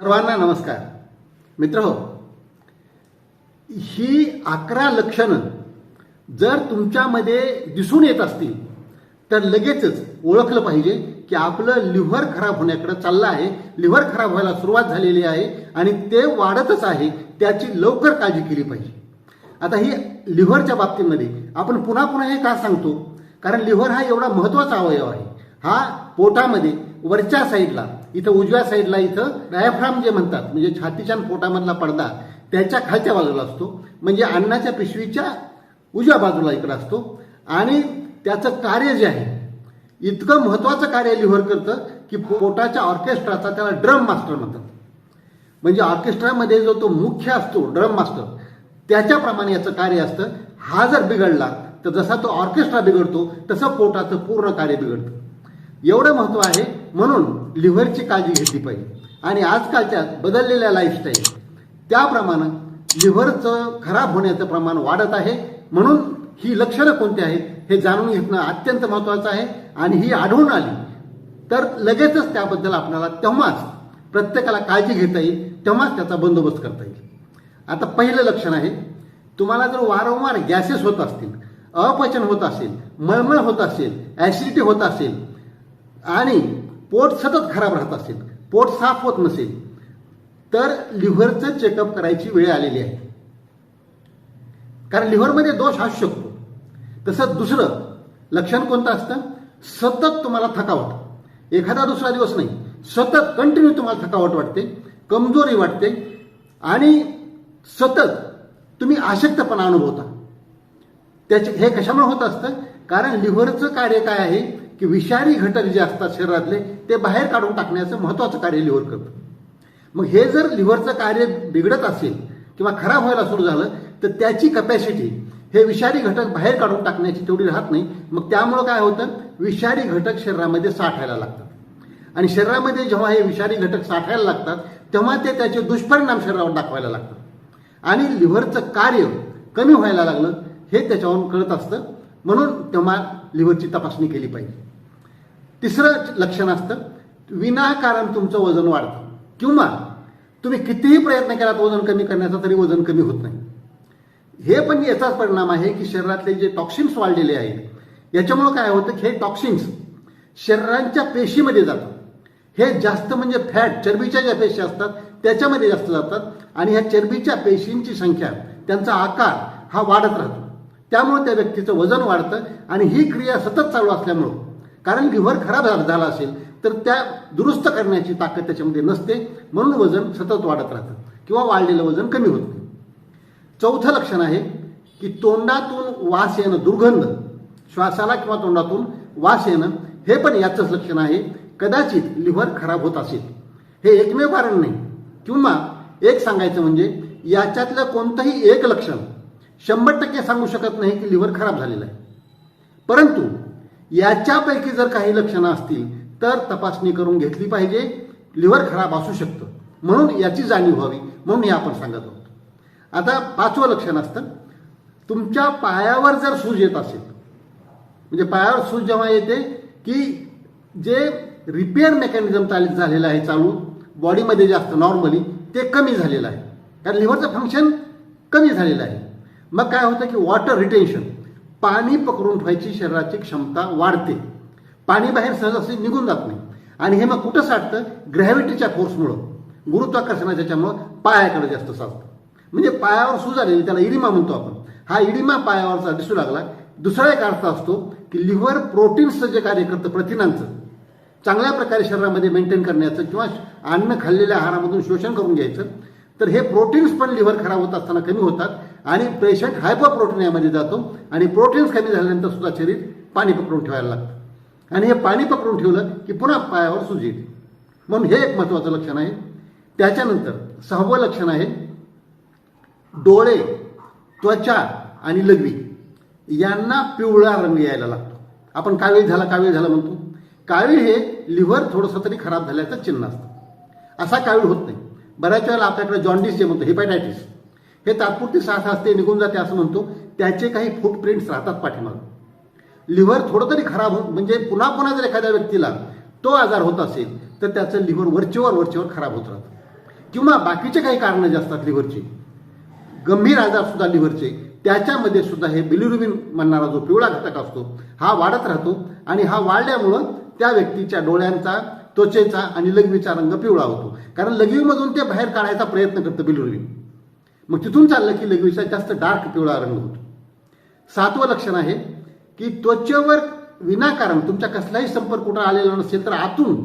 सर्वांना नमस्कार. मित्र हो ही अकरा लक्षणं जर तुमच्यामध्ये दिसून येत असतील तर लगेचच ओळखलं पाहिजे की आपलं लिव्हर खराब होण्याकडे चाललं आहे लिव्हर खराब व्हायला सुरुवात झालेली आहे आणि ते वाढतच आहे त्याची लवकर काळजी केली पाहिजे. आता ही लिव्हरच्या बाबतीमध्ये आपण पुन्हा पुन्हा हे का सांगतो? कारण लिव्हर हा एवढा महत्त्वाचा अवयव आहे. हा पोटामध्ये वरच्या साईडला इथं उजव्या साईडला इथं डायफ्राम जे म्हणतात म्हणजे छातीच्या पोटामधला पडदा त्याच्या खालच्या बाजूला असतो. म्हणजे अन्नाच्या पिशवीच्या उजव्या बाजूला इकडं असतो. आणि त्याचं कार्य जे आहे इतकं महत्वाचं कार्य लिव्हर करतं की पोटाच्या ऑर्केस्ट्राचा त्याला ड्रम मास्टर म्हणतात. म्हणजे ऑर्केस्ट्रामध्ये जो तो मुख्य असतो ड्रम मास्टर त्याच्याप्रमाणे याचं कार्य असतं. हा जर बिघडला तर जसा तो ऑर्केस्ट्रा बिघडतो तसं पोटाचं पूर्ण कार्य बिघडतं. एवढं महत्त्व आहे म्हणून लिव्हरची काळजी घेतली पाहिजे. आणि आजकालच्या बदललेल्या लाईफस्टाईल त्याप्रमाणे लिव्हरचं खराब होण्याचं प्रमाण वाढत आहे. म्हणून ही लक्षणं कोणती आहेत हे जाणून घेणं अत्यंत महत्वाचं आहे. आणि ही आढळून आली तर लगेचच त्याबद्दल आपल्याला तेव्हाच प्रत्येकाला काळजी घेता येईल तेव्हाच त्याचा बंदोबस्त करता येईल. आता पहिलं लक्षण आहे तुम्हाला जर वारंवार गॅसेस होत असतील अपचन होत असेल मळमळ होत असेल ॲसिडिटी होत असेल आणि पोट सतत खराब राहत असेल पोट साफ होत नसेल तर लिव्हरचं चेकअप करायची वेळ आलेली आहे. कारण लिव्हरमध्ये दोष असू शकतो. तसंच दुसरं लक्षण कोणतं असतं? सतत तुम्हाला थकावट. एखादा दुसरा दिवस नाही. सतत कंटिन्यू तुम्हाला थकावट वाटते कमजोरी वाटते आणि सतत तुम्ही आशक्तपणा अनुभवता. त्याचे हे कशामुळे होत असतं? कारण लिव्हरचं कार्य काय आहे? की विषारी घटक जे असतात शरीरातले ते बाहेर काढून टाकण्याचं महत्वाचं कार्य लिव्हर करतं. मग हे जर लिव्हरचं कार्य बिघडत असेल किंवा खराब व्हायला सुरू झालं तर त्याची कपॅसिटी हे विषारी घटक बाहेर काढून टाकण्याची तेवढी राहत नाही. मग त्यामुळं काय होतं? विषारी घटक शरीरामध्ये साठायला लागतात. आणि शरीरामध्ये जेव्हा हे विषारी घटक साठायला लागतात तेव्हा ते त्याचे दुष्परिणाम शरीरावर दाखवायला लागतात. आणि लिव्हरचं कार्य कमी व्हायला लागलं हे त्याच्यावरून कळत असतं. म्हणून तेव्हा लिव्हरची तपासणी केली पाहिजे. तिसरं लक्षण असतं विनाकारण तुमचं वजन वाढतं. किंवा तुम्ही कितीही प्रयत्न केलात वजन कमी करण्याचा तरी वजन कमी होत नाही. हे पण याचाच परिणाम आहे की शरीरातले जे टॉक्सिन्स वाढलेले आहेत याच्यामुळं काय होतं की हे टॉक्सिन्स शरीरांच्या पेशीमध्ये जातात. हे जास्त म्हणजे फॅट चरबीच्या ज्या पेशी असतात त्याच्यामध्ये जास्त जातात आणि ह्या चरबीच्या पेशींची संख्या त्यांचा आकार हा वाढत राहतो. त्यामुळे त्या व्यक्तीचं वजन वाढतं आणि ही क्रिया सतत चालू असल्यामुळं कारण लिव्हर खराब झाला असेल तर त्या दुरुस्त करण्याची ताकद त्याच्यामध्ये नसते म्हणून वजन सतत वाढत राहतं किंवा वाढलेलं वजन कमी होत नाही. चौथं लक्षण आहे की तोंडातून वास येणं दुर्गंध. श्वासाला किंवा तोंडातून वास येणं हे पण याचंच लक्षण आहे. कदाचित लिव्हर खराब होत असेल. हे एकमेव कारण नाही. किंवा एक सांगायचं म्हणजे याच्यातलं कोणतंही एक लक्षण शंभर टक्के सांगू शकत नाही की लिव्हर खराब झालेलं आहे. परंतु याच्यापैकी जर काही लक्षणं असतील तर तपासणी करून घेतली पाहिजे. लिव्हर खराब असू शकतं. म्हणून याची जाणीव व्हावी म्हणून हे आपण सांगत आहोत. आता पाचवं लक्षण असतं. तुमच्या पायावर जर सूज येत असेल म्हणजे पायावर सूज जेव्हा येते की जे रिपेअर मेकॅनिझम चालित झालेलं आहे चालू बॉडीमध्ये जास्त नॉर्मली ते कमी झालेलं आहे. कारण लिव्हरचं फंक्शन कमी झालेलं आहे. मग काय होतं की वॉटर रिटेन्शन पाणी पकडून ठेवायची शरीराची क्षमता वाढते. पाणी बाहेर सहजासहजी निघून जात नाही. आणि हे मग कुठं साठतं? ग्रॅव्हिटीच्या फोर्समुळं गुरुत्वाकर्षणा त्याच्यामुळं पायाकडे जास्त साचतं म्हणजे पायावर सूज आलेली त्याला इडिमा म्हणतो आपण. हा इडिमा पायावरचा दिसू लागला. दुसरा एक अर्थ असतो की लिव्हर प्रोटीन्सचं जे कार्य करतं प्रथिनांचं. चांगल्या प्रकारे शरीरामध्ये मेंटेन करण्याचं किंवा अन्न खाल्लेल्या आहारामधून शोषण करून घ्यायचं. तर हे प्रोटीन्स पण लिव्हर खराब होत असताना कमी होतात आणि पेशंट हायपर यामध्ये जातो आणि प्रोटीन्स कमी झाल्यानंतर सुद्धा शरीर पाणी पकडून ठेवायला लागतं. आणि हे पाणी पकडून ठेवलं की पुन्हा पायावर सुज येते म्हणून हे एक महत्त्वाचं लक्षण आहे. त्याच्यानंतर सहावं लक्षण आहे डोळे त्वचा आणि लघवी यांना पिवळा रंग यायला लागतो. आपण कावेळी झाला कावेळी झाला म्हणतो. कावीळ हे लिव्हर थोडंसं तरी खराब झाल्याचं चिन्ह असतं. असा कावीळ होत नाही. बऱ्याच वेळेला आपल्याकडे जॉन्डिस जे म्हणतो हेपॅटायटिस हे तात्पुरती साथ असते निघून जाते असं म्हणतो त्याचे काही फुटप्रिंट्स राहतात पाठीमागं. लिव्हर थोडं तरी खराब होत म्हणजे पुन्हा पुन्हा जर एखाद्या व्यक्तीला तो आजार होत असेल तर त्याचं लिव्हर वरचेवर वरचेवर खराब होत राहतं. किंवा बाकीचे काही कारणं जे असतात लिव्हरची गंभीर आजार सुद्धा लिव्हरचे त्याच्यामध्ये सुद्धा हे बिलिरुबिन म्हणणारा जो पिवळा घटक असतो हा वाढत राहतो आणि हा वाढल्यामुळं त्या व्यक्तीच्या डोळ्यांचा त्वचेचा आणि लघवीचा रंग पिवळा होतो. कारण लघवीमधून ते बाहेर काढायचा प्रयत्न करतं बिलिरुबिन मग तिथून चाललं की लघवीचा जास्त डार्क पिवळा रंग होतो. सातवं लक्षण आहे की त्वचेवर विनाकारण तुमच्या कसलाही संपर्क कुठं आलेला नसेल तर आतून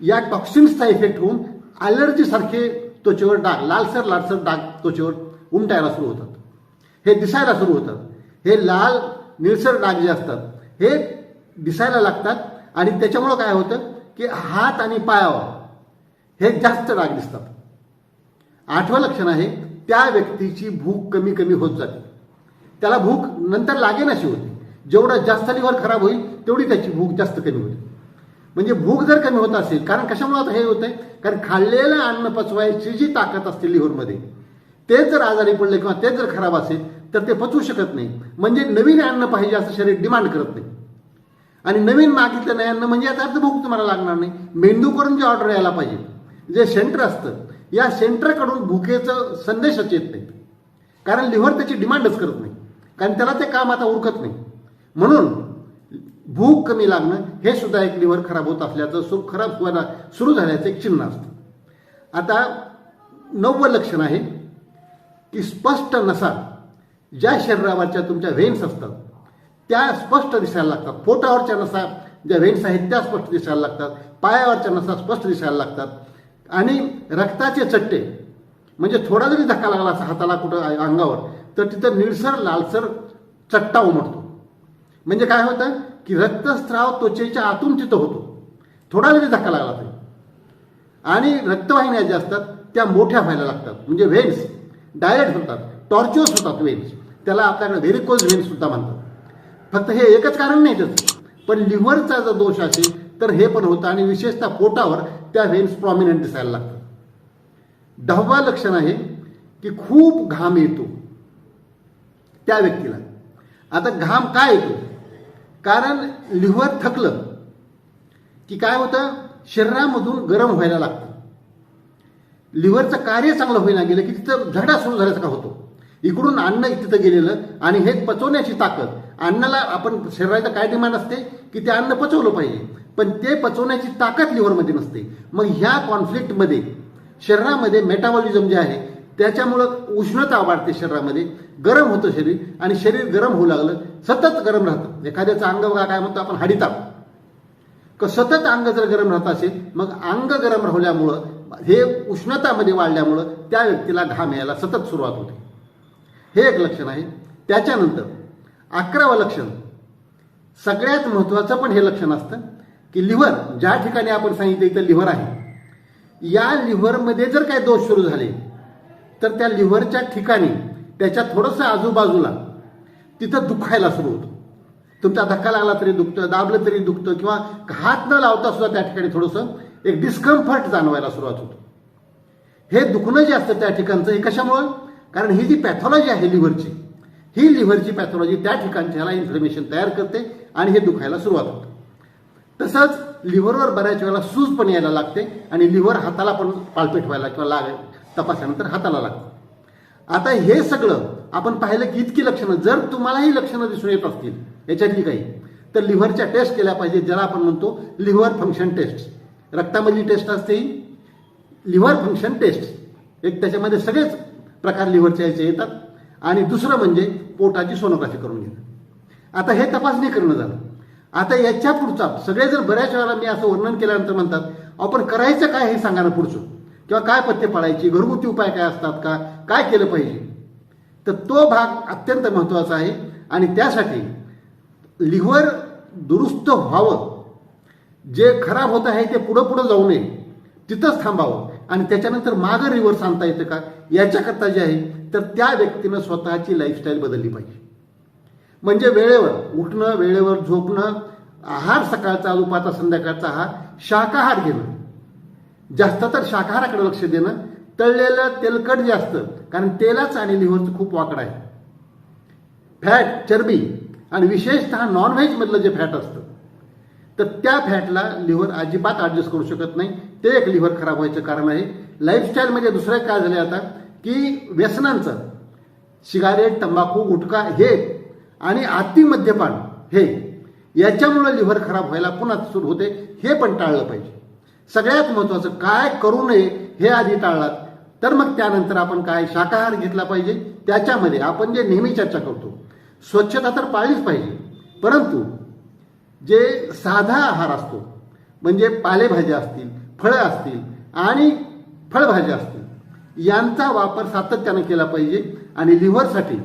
या टॉक्सिन्सचा इफेक्ट होऊन ॲलर्जी सारखे त्वचेवर डाग लालसर लालसर डाग त्वचेवर उमटायला सुरू होतात. हे दिसायला सुरू होतात. हे लाल निळसर डाग जे असतात हे दिसायला लागतात आणि त्याच्यामुळं काय होतं की हात आणि पायावर हे जास्त डाग दिसतात. आठवं लक्षण आहे त्या व्यक्तीची भूक कमी कमी होत जाते. त्याला भूक नंतर लागेन अशी होते. जेवढं जास्त लिव्हर खराब होईल तेवढी त्याची भूक जास्त कमी होते. म्हणजे भूक जर कमी होत असेल कारण कशामुळे आता हे होतंय? कारण खाल्लेलं अन्न पचवायची जी ताकद असते लिव्हरमध्ये तेच जर आजारी पडले किंवा तेच जर खराब असेल तर ते पचवू शकत नाही. म्हणजे नवीन अन्न पाहिजे असं शरीर डिमांड करत नाही. आणि नवीन मागितलं नाही. अन्न म्हणजे याचा अर्थ भूक तुम्हाला लागणार नाही. मेंदूकडून जे ऑर्डर यायला पाहिजे. जे सेंटर असतं या सेंटरकडून भुकेचं संदेशच येत नाही. कारण लिव्हर त्याची डिमांडच करत नाही. कारण त्याला ते काम आता उरकत नाही. म्हणून भूक कमी लागणं हे सुद्धा एक लिव्हर खराब होत असल्याचं सु खराब व्हायला सुरू झाल्याचं एक चिन्ह असतं. आता नववं लक्षण आहे की स्पष्ट नसा ज्या शरीरावरच्या तुमच्या व्हेन्स असतात त्या स्पष्ट दिसायला लागतात. पोटावरच्या नसा ज्या व्हेन्स आहेत त्या स्पष्ट दिसायला लागतात. पायावरच्या नसा स्पष्ट दिसायला लागतात. आणि रक्ताचे चट्टे म्हणजे थोडा जरी धक्का लागला असा हाताला कुठं अंगावर तर तिथं निळसर लालसर चट्टा उमटतो. म्हणजे काय होतं? की रक्तस्राव त्वचेच्या आतून तिथं होतो. थोडा जरी धक्का लागला तरी. आणि रक्तवाहिन्या ज्या असतात त्या मोठ्या व्हायला लागतात. म्हणजे व्हेन्स डायरेक्ट होतात. टॉर्च्युअस होतात व्हेन्स त्याला आपल्याकडे व्हेरिकोज व्हेन्स सुद्धा म्हणतात. फक्त हे एकच कारण नाही त्याचं. पण लिव्हरचा जर दोष असेल तर हे पण होतं आणि विशेषतः पोटावर त्या व्हेन्स प्रॉमिनंट दिसायला लागतात दहावा लक्षण आहे की खूप घाम येतो त्या व्यक्तीला. आता घाम काय येतो? कारण लिव्हर थकलं की काय होतं? शरीरामधून गरम व्हायला लागतं. लिव्हरचं कार्य चांगलं होईना गेलं की तिथं झडा सुरू झाल्यासारखा होतो. इकडून अन्न तिथं गेलेलं आणि हे पचवण्याची ताकद अन्नाला आपण शरीराचं काय डिमांड असते? की ते अन्न पचवलं पाहिजे. पण ते पचवण्याची ताकद लिव्हरमध्ये नसते. मग ह्या कॉन्फ्लिक्टमध्ये शरीरामध्ये मेटाबॉलिझम जे आहे त्याच्यामुळं उष्णता वाढते शरीरामध्ये गरम होतं शरीर आणि शरीर गरम होऊ लागलं सतत गरम राहतं. एखाद्याचं अंग बघा काय म्हणतो आपण हाडीताप. क सतत अंग जर गरम राहत असेल मग अंग गरम राहिल्यामुळं हे उष्णतामध्ये वाढल्यामुळं त्या व्यक्तीला घाम यायला सतत सुरुवात होते. हे एक लक्षण आहे. त्याच्यानंतर अकरावं लक्षण. सगळ्यात महत्त्वाचं पण हे लक्षण असतं की लिव्हर ज्या ठिकाणी आपण सांगितलं इथं लिव्हर आहे या लिव्हरमध्ये जर काही दोष सुरू झाले तर त्या लिव्हरच्या ठिकाणी त्याच्या थोडंसं आजूबाजूला तिथं दुखायला सुरू होतं. तुमचा धक्का लागला तरी दुखतं दाबलं तरी दुखतं किंवा हात न लावता सुद्धा त्या ठिकाणी थोडंसं एक डिस्कम्फर्ट जाणवायला सुरुवात होतो. हे दुखणं जे असतं त्या ठिकाणचं हे कशामुळं? कारण ही जी पॅथॉलॉजी आहे लिव्हरची ही लिव्हरची पॅथॉलॉजी त्या ठिकाणच्याला इन्फ्लेमेशन तयार करते आणि हे दुखायला सुरुवात होते. तसंच लिव्हरवर बऱ्याच वेळेला सूज पण यायला लागते आणि लिव्हर हाताला पण पालपेट व्हायला किंवा लाग तपासल्यानंतर हाताला लागतं. आता हे सगळं आपण पाहिलं की इतकी लक्षणं जर तुम्हाला ही लक्षणं दिसून येत असतील याच्यातली काही तर लिव्हरच्या टेस्ट केल्या पाहिजे ज्याला आपण म्हणतो लिव्हर फंक्शन टेस्ट. रक्तामधली टेस्ट असते लिव्हर फंक्शन टेस्ट. एक त्याच्यामध्ये सगळेच प्रकार लिव्हरच्या याचे येतात. आणि दुसरं म्हणजे पोटाची सोनोग्राफी करून घेणं. आता हे तपासणी करणं झालं. आता याच्या पुढचा सगळे जर बऱ्याच वेळेला मी असं वर्णन केल्यानंतर म्हणतात आपण करायचं काय हे सांगा ना पुढचं. किंवा काय पथ्य पाळायची घरगुती उपाय काय असतात का? काय केलं पाहिजे? तर तो भाग अत्यंत महत्त्वाचा आहे आणि त्यासाठी लिव्हर दुरुस्त व्हावं. जे खराब होत आहे ते पुढं पुढं जाऊ नये. तिथंच थांबावं. आणि त्याच्यानंतर मागं रिव्हर्स आणता येतं का? याच्याकरता जे आहे तर त्या व्यक्तीनं स्वतःची लाईफस्टाईल बदलली पाहिजे. म्हणजे वेळेवर उठणं वेळेवर झोपणं आहार सकाळचा दुपारचा संध्याकाळचा आहार शाकाहार घेणं. जास्त तर शाकाहाराकडे लक्ष देणं. तळलेलं तेलकट जे असतं कारण तेलाचं आणि लिव्हरचं खूप वाकड आहे. फॅट चरबी आणि विशेषतः नॉनव्हेजमधलं जे फॅट असतं तर त्या फॅटला लिव्हर अजिबात ॲडजस्ट करू शकत नाही. ते एक लिव्हर खराब व्हायचं कारण आहे. लाईफस्टाईलमध्ये म्हणजे दुसरं काय झालं आता? की व्यसनांचं. सिगारेट तंबाखू गुटखा हे आणि अति मद्यपान हे याच्यामुळं लिव्हर खराब व्हायला पुन्हा सुरू होते हे पण टाळलं पाहिजे. सगळ्यात महत्त्वाचं काय करू नये हे आधी टाळलात. तर मग त्यानंतर आपण काय शाकाहार घेतला पाहिजे त्याच्यामध्ये आपण जे नेहमी चर्चा करतो स्वच्छता तर पाळलीच पाहिजे. परंतु जे साधा आहार असतो म्हणजे पालेभाज्या असतील फळं असतील आणि फळभाज्या असतील यांचा वापर सातत्यानं केला पाहिजे. आणि लिव्हरसाठी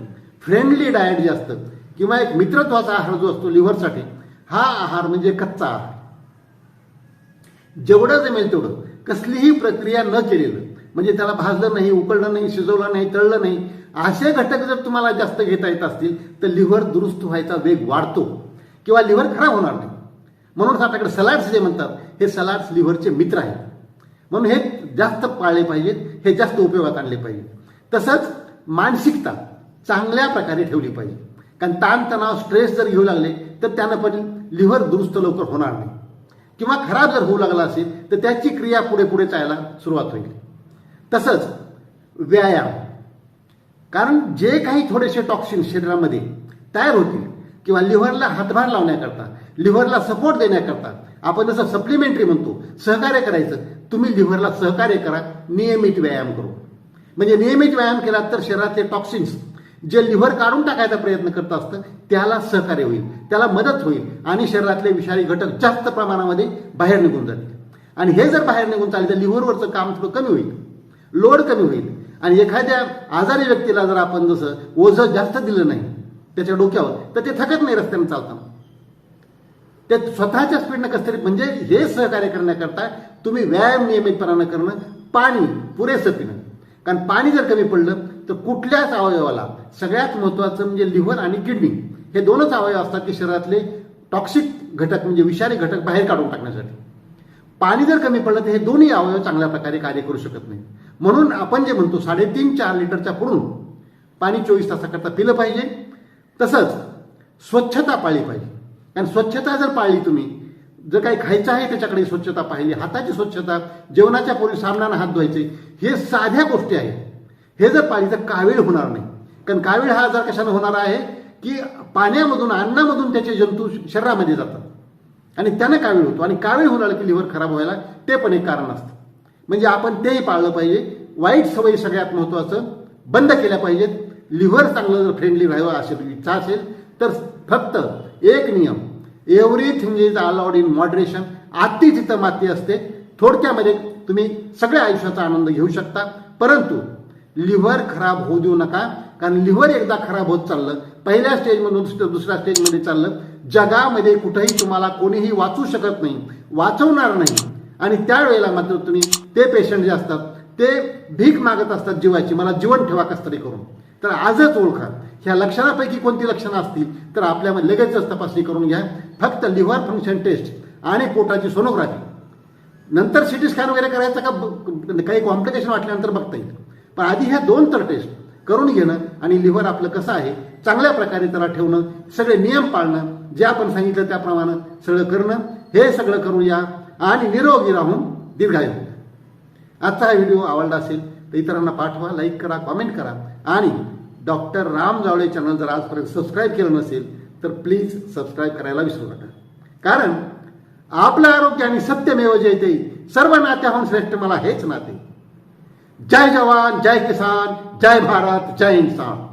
फ्रेंडली डाएट जे असतं किंवा एक मित्रत्वाचा आहार जो असतो लिव्हरसाठी हा आहार म्हणजे कच्चा आहार. जेवढं जमेल तेवढं. कसलीही प्रक्रिया न केलेलं म्हणजे त्याला भाजलं नाही उकळलं नाही शिजवलं नाही तळलं नाही असे घटक जर तुम्हाला जास्त घेता येत असतील तर लिव्हर दुरुस्त व्हायचा वेग वाढतो. किंवा लिव्हर खराब होणार नाही. म्हणून आपल्याकडे सलाड्स जे म्हणतात हे सलाड्स लिव्हरचे मित्र आहेत. म्हणून हे जास्त पाळले पाहिजेत हे जास्त उपयोगात आणले पाहिजे तसंच मानसिकता चांगल्या प्रकारे ठेवली पाहिजे. कारण ताणतणाव स्ट्रेस जर घेऊ लागले तर त्यानं पण लिव्हर दुरुस्त लवकर होणार नाही. किंवा खराब जर होऊ लागला असेल तर त्याची क्रिया पुढे पुढे चालायला सुरुवात होईल. तसंच व्यायाम. कारण जे काही थोडेसे टॉक्सिन शरीरामध्ये तयार होतील किंवा लिव्हरला हातभार लावण्याकरता लिव्हरला सपोर्ट देण्याकरता आपण जसं सप्लिमेंटरी म्हणतो सहकार्य करायचं तुम्ही लिव्हरला सहकार्य करा नियमित व्यायाम करू. म्हणजे नियमित व्यायाम केला तर शरीरातले टॉक्सिन्स जे लिव्हर काढून टाकायचा प्रयत्न करत असतं त्याला सहकार्य होईल त्याला मदत होईल आणि शरीरातले विषारी घटक जास्त प्रमाणामध्ये बाहेर निघून जातील. आणि हे जर बाहेर निघून चालले तर लिव्हरवरचं काम थोडं कमी होईल लोड कमी होईल. आणि एखाद्या आजारी व्यक्तीला जर आपण जसं ओझं जास्त दिलं नाही त्याच्या डोक्यावर तर ते थकत नाही रस्त्याने चालताना. ते स्वतःच्या स्पीडनं कसं तरी म्हणजे हे सहकार्य करण्याकरता तुम्ही व्यायाम नियमितपणानं करणं पाणी पुरेसं पिणं. कारण पाणी जर कमी पडलं तर कुठल्याच अवयवाला सगळ्यात महत्त्वाचं म्हणजे लिव्हर आणि किडनी हे दोनच अवयव असतात की शरीरातले टॉक्सिक घटक म्हणजे विषारी घटक बाहेर काढून टाकण्यासाठी. पाणी जर कमी पडलं तर हे दोन्ही अवयव चांगल्या प्रकारे कार्य करू शकत नाही म्हणून आपण जे म्हणतो साडेतीन चार लिटरच्या पुढून पाणी चोवीस तासाकरता पिलं पाहिजे. तसंच स्वच्छता पाळली पाहिजे. कारण स्वच्छता जर पाळली तुम्ही जर काही खायचं आहे त्याच्याकडे स्वच्छता पाहिली हाताची स्वच्छता जेवणाच्या पूर्वी सामनानं हात धुवायचे हे साध्या गोष्टी आहेत. हे जर पाळली तर कावीळ होणार नाही. कारण कावीळ हा आजार कशानं होणार आहे? की पाण्यामधून अन्नामधून त्याचे जंतू शरीरामध्ये जातात. आणि त्यानं कावीळ होतो. आणि कावीळ होणार की लिव्हर खराब व्हायला ते पण एक कारण असतं. म्हणजे आपण तेही पाळलं पाहिजे. वाईट सवयी सगळ्यात महत्त्वाचं बंद केल्या पाहिजेत. लिव्हर चांगलं जर फ्रेंडली व्हावं असेल इच्छा असेल तर फक्त एक नियम everything is allowed in moderation आती जिथं माती असते. थोडक्यामध्ये तुम्ही सगळ्या आयुष्याचा आनंद घेऊ शकता. परंतु लिव्हर खराब होऊ देऊ नका. कारण लिव्हर एकदा खराब होत चाललं पहिल्या स्टेजमधून दुसऱ्या स्टेजमध्ये चाललं जगामध्ये कुठेही तुम्हाला कोणीही वाचू शकत नाही वाचवणार नाही. आणि त्यावेळेला मात्र तुम्ही ते पेशंट जे असतात ते भीक मागत असतात जीवाची. मला जीवन ठेवा कसं तरी करून. तर आजच ओळखा. ह्या लक्षणापैकी कोणती लक्षणं असतील? तर आपल्यामध्ये लगेचच तपासणी करून घ्या. फक्त लिव्हर फंक्शन टेस्ट आणि पोटाची सोनोग्राफी. नंतर सिटी स्कॅन वगैरे करायचं का? काही कॉम्प्लिकेशन वाटल्यानंतर बघता येईल. पण आधी ह्या दोन तर टेस्ट करून घेणं आणि लिव्हर आपलं कसं आहे चांगल्या प्रकारे त्याला ठेवणं सगळे नियम पाळणं जे आपण सांगितलं त्याप्रमाणे सगळं करणं हे सगळं करूया आणि निरोगी राहून दीर्घायू. आजचा हा व्हिडिओ आवडला असेल तर इतरांना पाठवा लाईक करा कॉमेंट करा. आणि डॉक्टर राम जावळे चॅनल जर आजपर्यंत सबस्क्राईब केलं नसेल तर प्लीज सबस्क्राईब करायला विसरू नका. कारण आपलं आरोग्य आणि सत्यमेव जयते सर्व नात्याहून श्रेष्ठ मला हेच नाते. जय जवान जय किसान जय भारत जय इन्सान